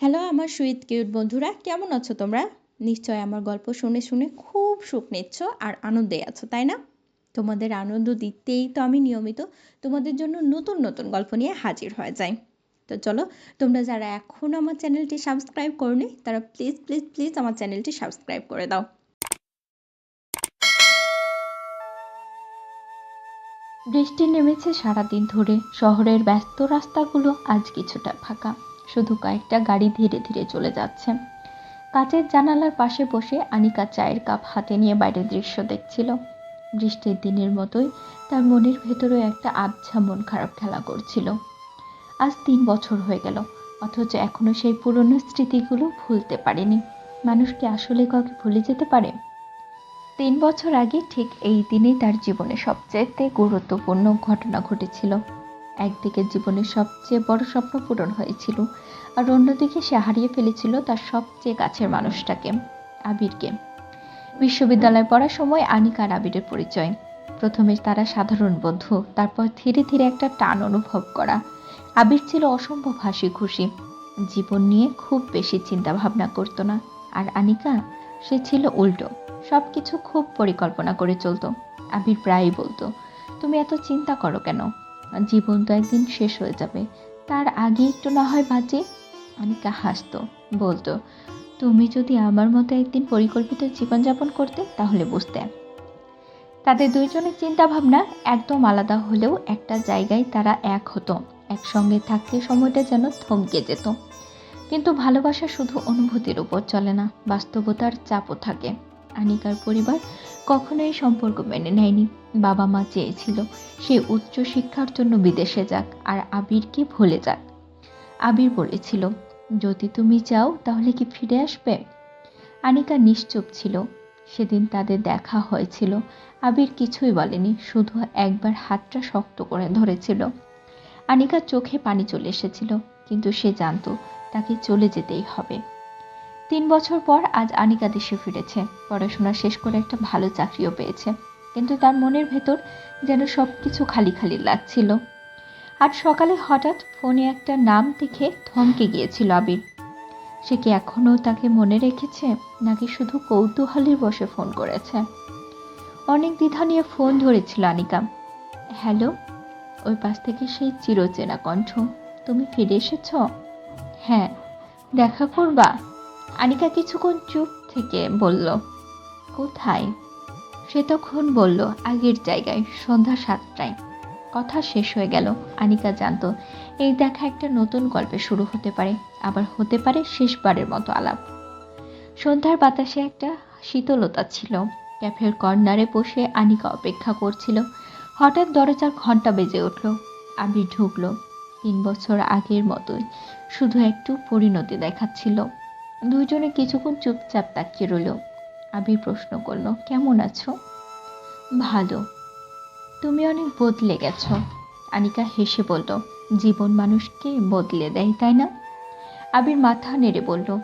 Hello, আমার sweet cute বন্ধুরা, কেমন আছো তোমরা? নিশ্চয় আমার গল্প শুনে শুনে খুব সুখ নিচ্ছ আর আনন্দে আছো, তাই না? তোমাদের আনন্দ দিতেই তো আমি নিয়মিত তোমাদের জন্য নতুন নতুন গল্প নিয়ে হাজির হয়ে যাই। তো চলো, তোমরা যারা এখনও আমার চ্যানেলটি সাবস্ক্রাইব করনি, তারা প্লিজ প্লিজ প্লিজ আমার চ্যানেলটি সাবস্ক্রাইব করে দাও। বৃষ্টি নেমেছে সারাদিন ধরে, শহরের ব্যস্ত রাস্তাগুলো আজ কিছুটা ফাঁকা। শুধু কয়েকটা গাড়ি ধীরে ধীরে চলে যাচ্ছে। কাচের জানালার পাশে বসে আনিকা চায়ের কাপ হাতে নিয়ে বাইরের দৃশ্য দেখছিল। বৃষ্টির দিনের মতোই তার মনের ভেতরেও একটা আবছা মন খারাপ খেলা করছিল। আজ তিন বছর হয়ে গেল, অথচ এখনও সেই পুরনো স্মৃতিগুলো ভুলতে পারেনি। মানুষ কি আসলে কাউকে ভুলে যেতে পারে? তিন বছর আগে ঠিক এই দিনেই তার জীবনে সবচেয়ে গুরুত্বপূর্ণ ঘটনা ঘটেছিল। একদিকে জীবনের সবচেয়ে বড় স্বপ্ন পূরণ হয়েছিল, আর অন্যদিকে সে হারিয়ে ফেলেছিল তার সবচেয়ে কাছের মানুষটাকে, আবিরকে। বিশ্ববিদ্যালয়ে পড়ার সময় আনিকা আর আবিরের পরিচয়। প্রথমে তারা সাধারণ বন্ধু, তারপর ধীরে ধীরে একটা টান অনুভব করা। আবির ছিল অসম্ভব হাসি খুশি। জীবন নিয়ে খুব বেশি চিন্তা ভাবনা করতো না, আর আনিকা, সে ছিল উল্টো। সব কিছু খুব পরিকল্পনা করে চলতো। আবির প্রায়ই বলতো, তুমি এত চিন্তা করো কেন? জীবন তো একদিন শেষ হয়ে যাবে। তার আগে একটু না হয় বাঁচে। অনিকা হাসতো, বলতো, তুমি যদি আমার মতো একদিন পরিকল্পিত জীবনযাপন করতে, তাহলে বুঝতে। তাদের দুইজনের চিন্তা ভাবনা একদম আলাদা হলেও একটা জায়গায় তারা এক হতো। একসঙ্গে থাকতে সময়টা যেন থমকে যেত। কিন্তু ভালোবাসা শুধু অনুভূতির উপর চলে না, বাস্তবতার চাপও থাকে। আনিকার পরিবার কখনো এই সম্পর্ক মেনে নেয়নি। বাবা মা চেয়েছিল সে উচ্চ শিক্ষার জন্য বিদেশে যাক আর আবিরকে ভুলে যাক। আবির বলেছিল, যদি তুমি চাও তাহলে কি ফিরে আসবে? আনিকা নিশ্চুপ ছিল। সেদিন তাদের দেখা হয়েছিল। আবির কিছুই বলেনি, শুধু একবার হাতটা শক্ত করে ধরেছিল। আনিকার চোখে পানি চলে এসেছিল, কিন্তু সে জানত তাকে চলে যেতেই হবে। তিন বছর পর আজ আনিকা দেশে ফিরেছে। পড়াশোনা শেষ করে একটা ভালো চাকরিও পেয়েছে। কিন্তু তার মনের ভেতর যেন সব কিছু খালি খালি লাগছিল। আজ সকালে হঠাৎ ফোনে একটা নাম দেখে থমকে গিয়েছিল আবির। সে কি এখনও তাকে মনে রেখেছে, নাকি শুধু কৌতূহলের বসে ফোন করেছে? অনেক দ্বিধা নিয়ে ফোন ধরেছিল আনিকা। হ্যালো, ওই পাশ থেকে সেই চিরচেনা কণ্ঠ, তুমি ফিরে এসেছ? হ্যাঁ দেখা করবা। আনিকা কিছুক্ষণ চুপ থেকে বলল, কোথায়? সে তখন বলল, আগের জায়গায়, সন্ধ্যা সাতটায়। কথা শেষ হয়ে গেল। আনিকা জানতো, এই দেখা একটা নতুন গল্পে শুরু হতে পারে, আবার হতে পারে শেষবারের মতো আলাপ। সন্ধ্যার বাতাসে একটা শীতলতা ছিল। ক্যাফের কর্নারে বসে আনিকা অপেক্ষা করছিল। হঠাৎ দরজার ঘণ্টা বেজে উঠল। আমি ঢুকলো। তিন বছর আগের মতোই শুধু একটু পরিণতি দেখাচ্ছিল। দুজনে কিছুক্ষণ চুপচাপ তাকিয়ে রইল। আবির প্রশ্ন করল, কেমন আছো? ভালো। তুমি অনেক বদলে গেছো। আনিকা হেসে বলল, জীবন মানুষকে বদলে দেয়, তাই না? আবির মাথা নেড়ে বলল,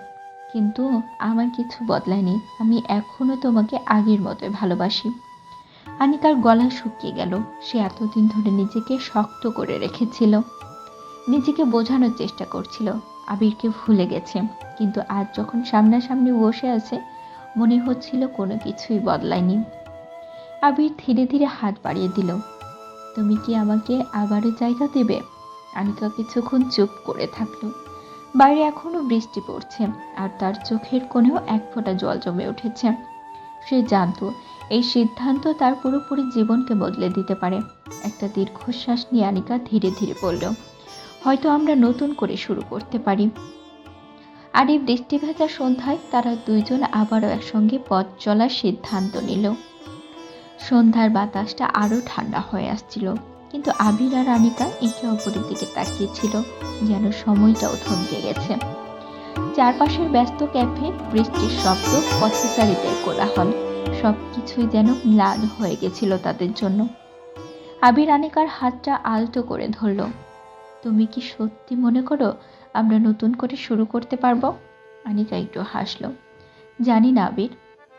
কিন্তু আমার কিছু বদলায়নি। আমি এখনও তোমাকে আগের মতোই ভালোবাসি। আনিকার গলা শুকিয়ে গেল। সে এতদিন ধরে নিজেকে শক্ত করে রেখেছিল। নিজেকে বোঝানোর চেষ্টা করছিল। আবিরকে ভুলে গেছে। কিন্তু আজ যখন সামনাসামনি বসে আছে, মনে হচ্ছিল কোনো কিছুই বদলায়নি। আবির ধীরে ধীরে হাত বাড়িয়ে দিল, তুমি কি আমাকে আবারও জায়গা দেবে? আনিকা কিছুক্ষণ চুপ করে থাকল। বাইরে এখনও বৃষ্টি পড়ছে আর তার চোখের কোণেও এক ফোঁটা জল জমে উঠেছে। সে জানত, এই সিদ্ধান্ত তার পুরোপুরি জীবনকে বদলে দিতে পারে। একটা দীর্ঘশ্বাস নিয়ে আনিকা ধীরে ধীরে বলল হয়তো আমরা নতুন করে শুরু করতে পারি। আর এই বৃষ্টি ভেজা সন্ধ্যায় তারা দুইজন আবারও একসঙ্গে পথ চলার সিদ্ধান্ত নিল। সন্ধ্যার বাতাসটা আরও ঠান্ডা হয়ে আসছিল, কিন্তু আবির আর আনিকা একে অপরের দিকে তাকিয়েছিল যেন সময়টাও থমকে গেছে। চারপাশের ব্যস্ত ক্যাফে বৃষ্টির শব্দ, পথচারীদের কোলাহল সব কিছুই যেন ম্লান হয়ে গেছিল তাদের জন্য। আবির আনিকার হাতটা আলতো করে ধরল। তুমি কি সত্যি মনে করো আমরা নতুন করে শুরু করতে পারব? আনিকা একটু হাসলো। জানি না, আবির।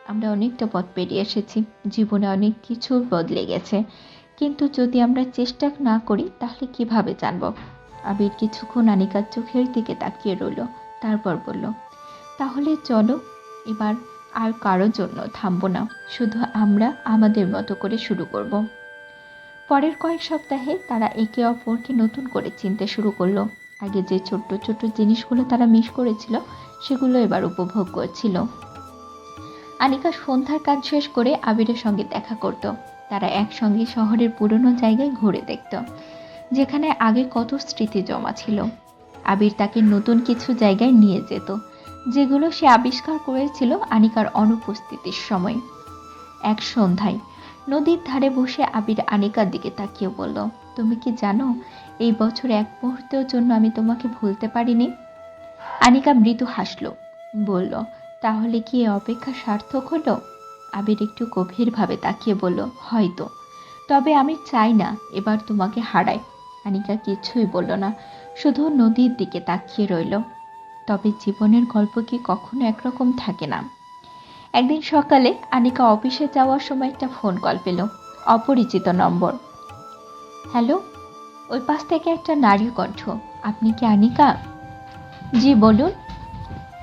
আমরা অনেকটা পথ পেরিয়ে এসেছি। জীবনে অনেক কিছু বদলে গেছে। কিন্তু যদি আমরা চেষ্টা না করি, তাহলে কীভাবে জানব? আবির কিছুক্ষণ আনিকার চোখের দিকে তাকিয়ে রইল, তারপর বলল, তাহলে চলো, এবার আর কারোর জন্য থামবো না। শুধু আমরা আমাদের মতো করে শুরু করব। পরের কয়েক সপ্তাহে তারা একে অপরকে নতুন করে চিনতে শুরু করল। আগে যে ছোট্ট ছোট্ট জিনিসগুলো তারা মিস করেছিল, সেগুলো এবার উপভোগ করছিল আনিকা সন্ধ্যার কাজ শেষ করে আবিরের সঙ্গে দেখা করত। তারা একসঙ্গে শহরের পুরনো জায়গায় ঘুরে দেখত, যেখানে আগে কত স্মৃতি জমা ছিল। আবির তাকে নতুন কিছু জায়গায় নিয়ে যেত, যেগুলো সে আবিষ্কার করেছিল আনিকার অনুপস্থিতির সময়। এক সন্ধ্যায় নদীর ধারে বসে আবির আনিকার দিকে তাকিয়ে বলল, তুমি কি জানো, এই বছর এক মুহূর্তের জন্য আমি তোমাকে ভুলতে পারিনি? আনিকা মৃদু হাসলো, বলল, তাহলে কি এ অপেক্ষা সার্থক হলো? আবির একটু গভীরভাবে তাকিয়ে বলল, হয়তো, তবে আমি চাই না, এবার তোমাকে হারাই। আনিকা কিছুই বলল না, শুধু নদীর দিকে তাকিয়ে রইল, তবে জীবনের গল্প কি কখনো একরকম থাকে না। একদিন সকালে আনিকা অফিসে যাওয়ার সময় একটা ফোন কল পেল, অপরিচিত নম্বর। হ্যালো, ওই পাশ থেকে একটা নারী কণ্ঠ। আপনি কি আনিকা? জি, বলুন।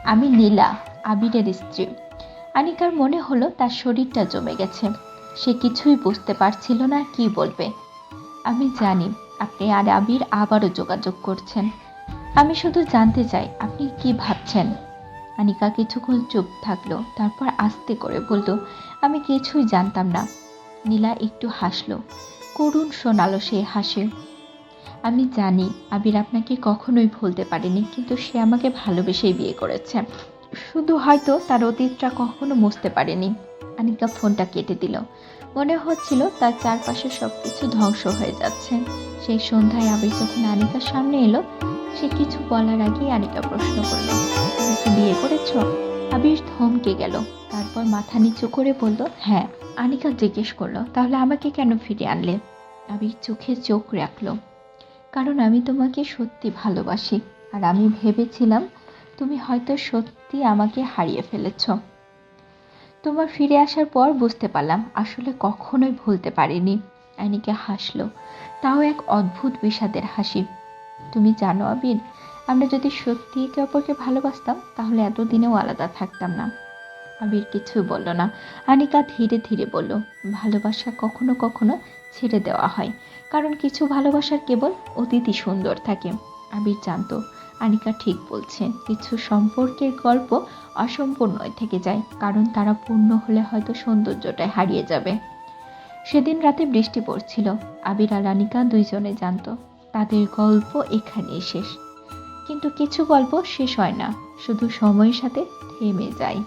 আমি নীলা, আবিরের স্ত্রী। আনিকার মনে হলো তার শরীরটা জমে গেছে। সে কিছুই বুঝতে পারছিল না কি বলবে। আমি জানি, আপনি আর আবির আবারও যোগাযোগ করছেন। আমি শুধু জানতে চাই, আপনি কি ভাবছেন? আনিকা কিছুক্ষণ চুপ থাকল, তারপর আস্তে করে বলল, আমি কিছুই জানতাম না। নীলা একটু হাসলো। করুণ, শোনালো সে হাসে। আমি জানি, আবির আপনাকে কখনোই ভুলতে পারেনি, কিন্তু সে আমাকে ভালোবেসেই বিয়ে করেছে। শুধু হয়তো তার অতীতটা কখনো মুছতে পারেনি। আনিকা ফোনটা কেটে দিল। মনে হচ্ছিল তার চারপাশে সবকিছু ধ্বংস হয়ে যাচ্ছে। সেই সন্ধ্যায় আবির যখন আনিকার সামনে এলো, সে কিছু বলার আগেই আনিকা প্রশ্ন করল। তুমি বিয়ে করেছ? আবির থমকে গেল। তারপর মাথা নিচু করে বলল হ্যাঁ। আনিকা জিজ্ঞেস করল, তাহলে আমাকে কেন ফিরে আনলে? আবির চোখে চোখ রাখল। কারণ আমি তোমাকে সত্যি ভালোবাসি, আর আমি ভেবেছিলাম তুমি হয়তো সত্যি আমাকে হারিয়ে ফেলেছ। তোমার ফিরে আসার পর বুঝতে পারলাম, আসলে কখনোই ভুলতে পারিনি। আনিকে হাসলো। তাও এক অদ্ভুত বিষাদের হাসি। তুমি জানো আবির আমরা যদি সত্যি একে অপরকে ভালোবাসতাম, তাহলে এতদিনেও আলাদা থাকতাম না। আবির কিছুই বলল না। আনিকা ধীরে ধীরে বলল, ভালোবাসা কখনো কখনো ছেড়ে দেওয়া হয়, কারণ কিছু ভালোবাসার কেবল অতিথি সুন্দর থাকে, আবির জানতো। আনিকা ঠিক বলছে, কিছু সম্পর্কের গল্প অসম্পূর্ণ থেকে যায়, কারণ তারা পূর্ণ হলে হয়তো সৌন্দর্যটাই হারিয়ে যাবে। সেদিন রাতে বৃষ্টি পড়ছিল। আবির আর আনিকা দুইজনে জানতো, তাদের গল্প এখানেই শেষ। কিন্তু কিছু গল্প শেষ হয় না। শুধু সময়ের সাথে থেমে যায়।